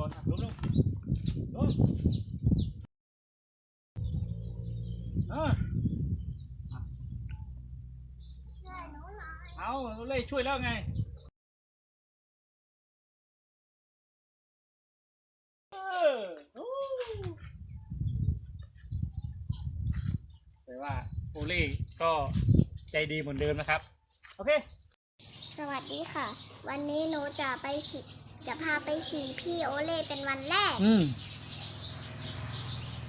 ก่อนอะล้มลงล้มอะเอาเล่ช่วยแล้วไงเออโอ้แต่ว่าโอเล่ก็ใจดีเหมือนเดิมนะครับ โอเค สวัสดีค่ะ วันนี้หนูจะไปฉี จะพาไปฉี่พี่โอเล่เป็นวันแรก อืม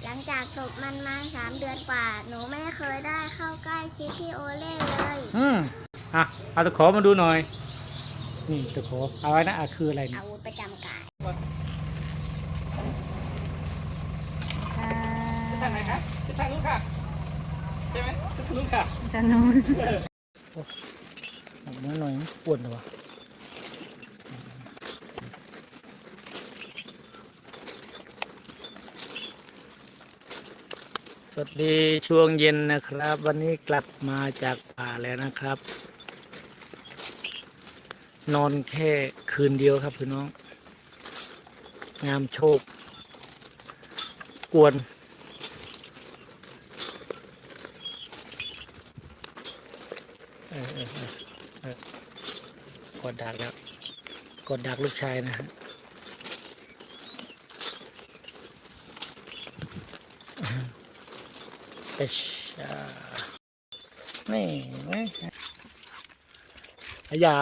หลังจากจบมันมาสามเดือนกว่า หนูไม่เคยได้เข้าใกล้ชิดพี่โอเล่เลย อืมอะเอาตะขอมาดูหน่อย นี่ตะขอเอาไว้นะอะคืออะไรเนี่อายวุธประจำกายจะทางไหนคะจะทางนู้นค่ะ ใช่ไหมจะทางนู้นค่ะ จะนูนออกมาหน่อยปวดเหรอวะ สวัสดีช่วงเย็นนะครับ วันนี้กลับมาจากป่าแล้วนะครับ นอนแค่คืนเดียวครับพี่น้อง งามโชค กวน กดดักแล้ว กดดักลูกชายนะฮะเอชอ่า นี่ไหมอายา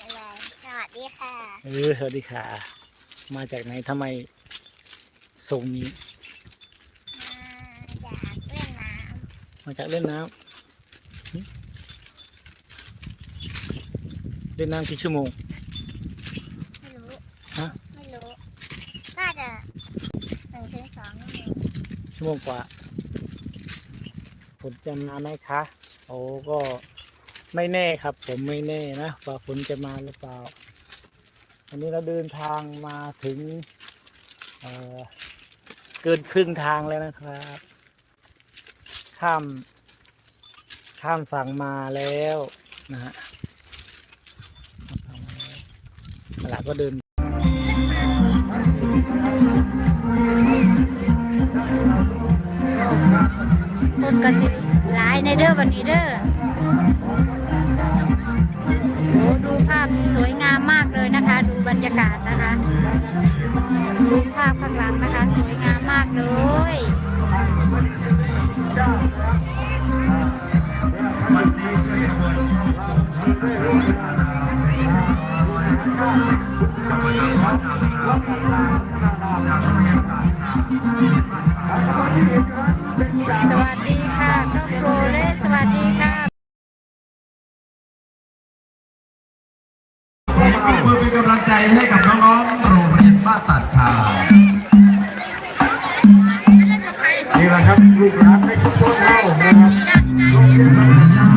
อะไรสวัสดีค่ะเออสวัสดีค่ะ มาจากไหนทำไมทรงนี้ มาจากเล่นน้มาจากเล่นน้ำหึเล่นน้ำกี่ชั่วโมงำไม่รู้ ฮะ ไม่รู้ น่าจะหนึ่งถึงสองชั่วโมงชั่วโมงกว่า ฝนจะมาไหมคะโอ้ก็ไม่แน่ครับ ผมไม่แน่นะว่าฝนจะมาหรือเปล่าวันนี้เราเดินทางมาถึงเเกินครึ่งทางแล้วนะครับ ข้าม ข้ามฝั่งมาแล้วนะฮะข้ามฝั่งมาแล้วตลาดก็เดิน นกระสิบหลายในเด้อวันนี้เด้อโอ้ดูภาพสวยงามมากเลยนะคะ ดูบรรยากาศนะคะดูภาพข้างหลังนะคะ สวยงามมากเลยส ขอปรบมือเป็นกำลังใจให้กับน้องๆโรงเรียนบ้านตัดขานี่แหละครับลูกหลานในชุมชนเรานะครับโรงเรียนบ้านตัดขา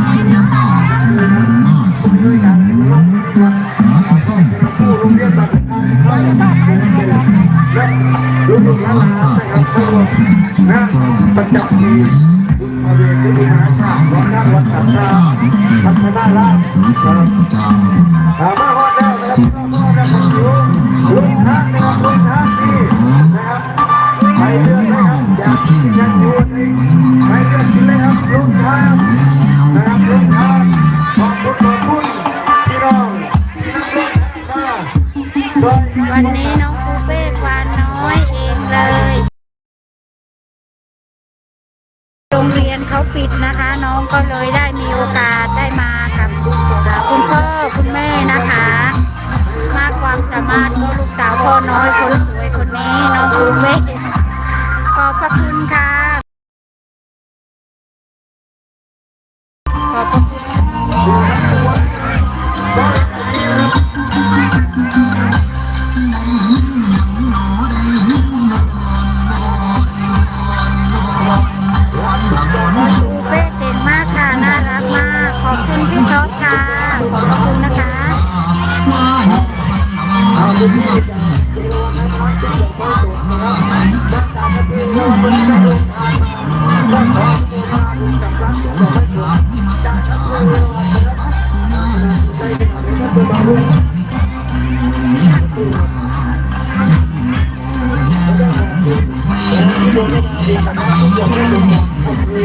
ด้วยการเป็นโรงเรียนบ้านตัดขาผู้โรงเรียนบ้านตัดขาและลูกหลานนะครับผู้งานประจำปีบุญมาเรียนที่มหาชาติวัดนักวัดตัดขาพัฒนาราชนะครับถามว่าฮอ ดแล้วนะครับฮอดแล้วผมอยู่ลุงทางนะครับลุงทางนี่นะครับไปเรื่อยนะครับอยากกินอยากอยู่ในไปเรื่อยกินเลยครับลุงทางนะครับลุงทางขอบคุณขอบคุณพี่น้องวันนี้น้องปูเป้วานน้อยเองเลย โรงเรียนเขาปิดนะคะ น้องก็เลยได้ สามารถก็ลูกสาวพ่อน้อยคนสวยคนนี้น้องปูเป้ขอบพระคุณค่ะ ขอบพระคุณปูเป้เก่งมากค่ะ น่ารักมาก ขอบคุณพี่ท็อปค่ะ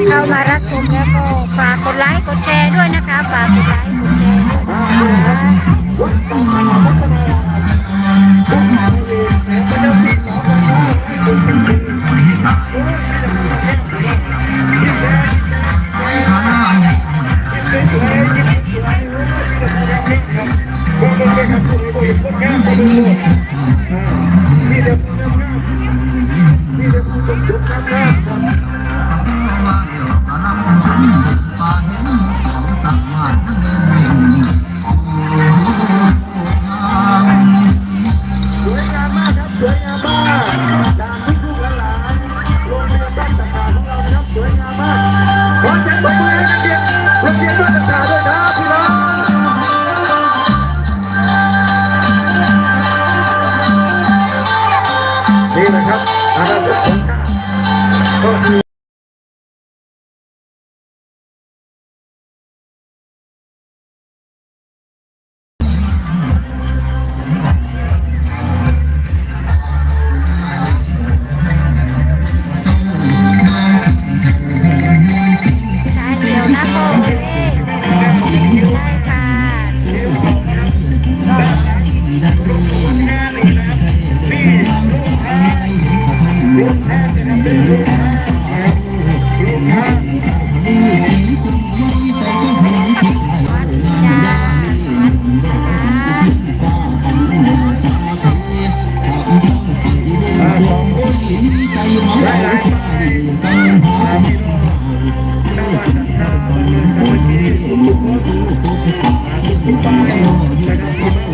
เข้ามารับชมแล้วก็ฝากกดไลค์กดแชร์ด้วยนะคะ ฝากกดไลค์กดแชร์ด้วยนะคะ ชาติอ่าพี่น้องนวัตกรรมสมัยนี้ทุกๆคนสู่ทุกฝ่ายนะครับพี่น้องเมื่อ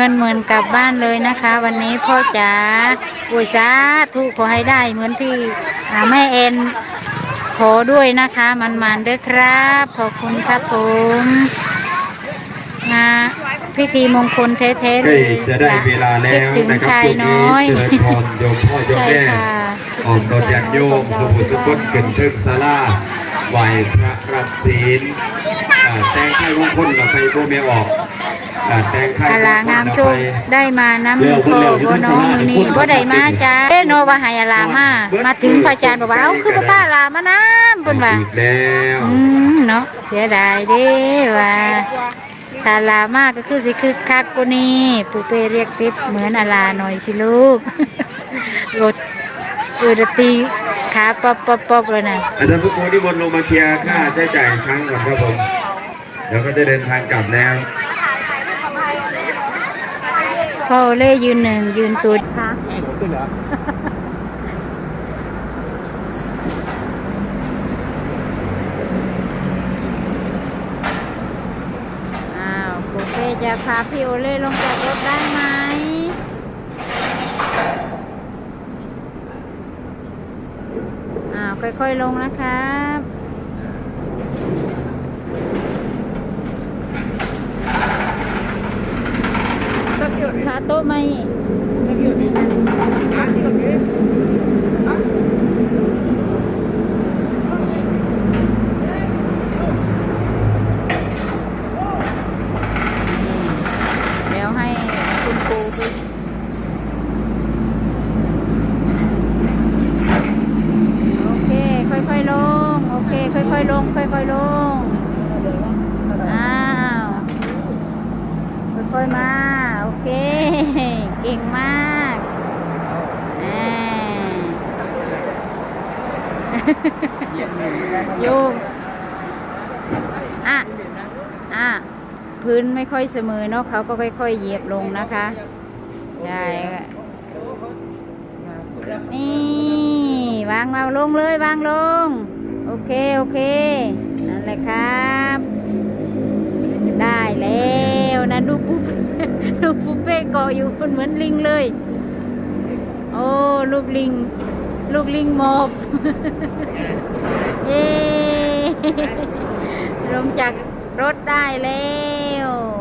เงินหมื่นกลับบ้านเลยนะคะ วันนี้พ่อจ๋าอุยสาธุขอให้ได้เหมือนที่อ่าแม่เอ็นขอด้วยนะคะ มันมันๆด้วยครับ ขอบคุณครับผมมาพิธีมงคลเทๆใกเลล้ยจะได้เวลาแล้คิดวถึงนะครับชายช่วงน้นี้อยเจริญพรโยมพ่อโยมใช่แม่ค่ะออกตอนยันโยมสมุทรสุคนขึ้นเทิงศาลาไหวพระรับศีลอ่าแต่งไทยมงคลกับไปพวกเมียออก อ่าแต่งไทยอามงลาคลงามเอาโชไปคได้มาน้ำพ่อบ่น้องมือนี้บ่ได้มาจ้าเอ้โนว่าใหอาลามามาถึงพระอาจารย์บอกว่าเอ้าคือบ่พาลามาน้ำเพิ่นว่าอีกแล้วอืมเนาะเสียดายเด้ว่าถ้าลามากก็คือสิคือคักกูนี่ปูเป้เรียกติบเหมือนอาลาหน่อยสิลูกรถอือดตีขาป๊อปป๊อปป๊อปเลยนะอาจารย์ผู้โคนิมนต์ลงมาเคลียร์ค่าใช้จ่ายช้างก่อนครับผมเดี๋ยวก็จะเดินทางกลับแล้ว พ่อเล่ยืนหนึ่งยืนตัวค่ะอ้าวปูเป้จะพาพี่โอเล่ลงจากรถได้ไหมอ้าวค่อยๆลงนะครับ ขาโต๊ะไหมนี่นะ พื้นไม่ค่อยเสมอเนาะเขาก็ค่อยๆเหยียบลงนะคะใช่นี่วางเราลงเลยวางลง โอเคโอเคนั่นแหละครับ ได้แล้วนั้นดูปุ๊บดูปุ๊บเป๊ะเกาะอยู่มันเหมือนลิงเลย โอ้ลูกลิง ลูกลิงหมอบเย้ลงจากรถได้แล้ว Oh.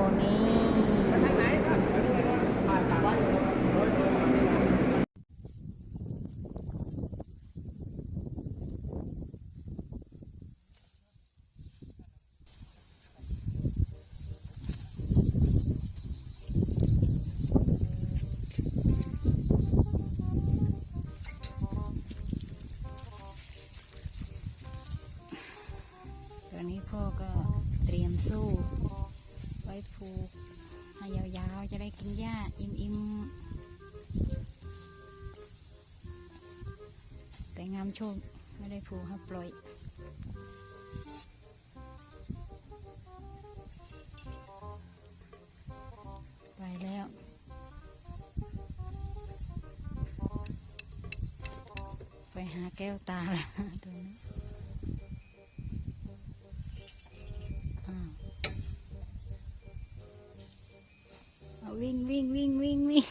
ำชคไม่ได้ผูกครัปล่อยไปแล้วไปหาแก้วตาแล้วตัวนี้วิ่งวิ่งวิ่งวิ่งวิ่ง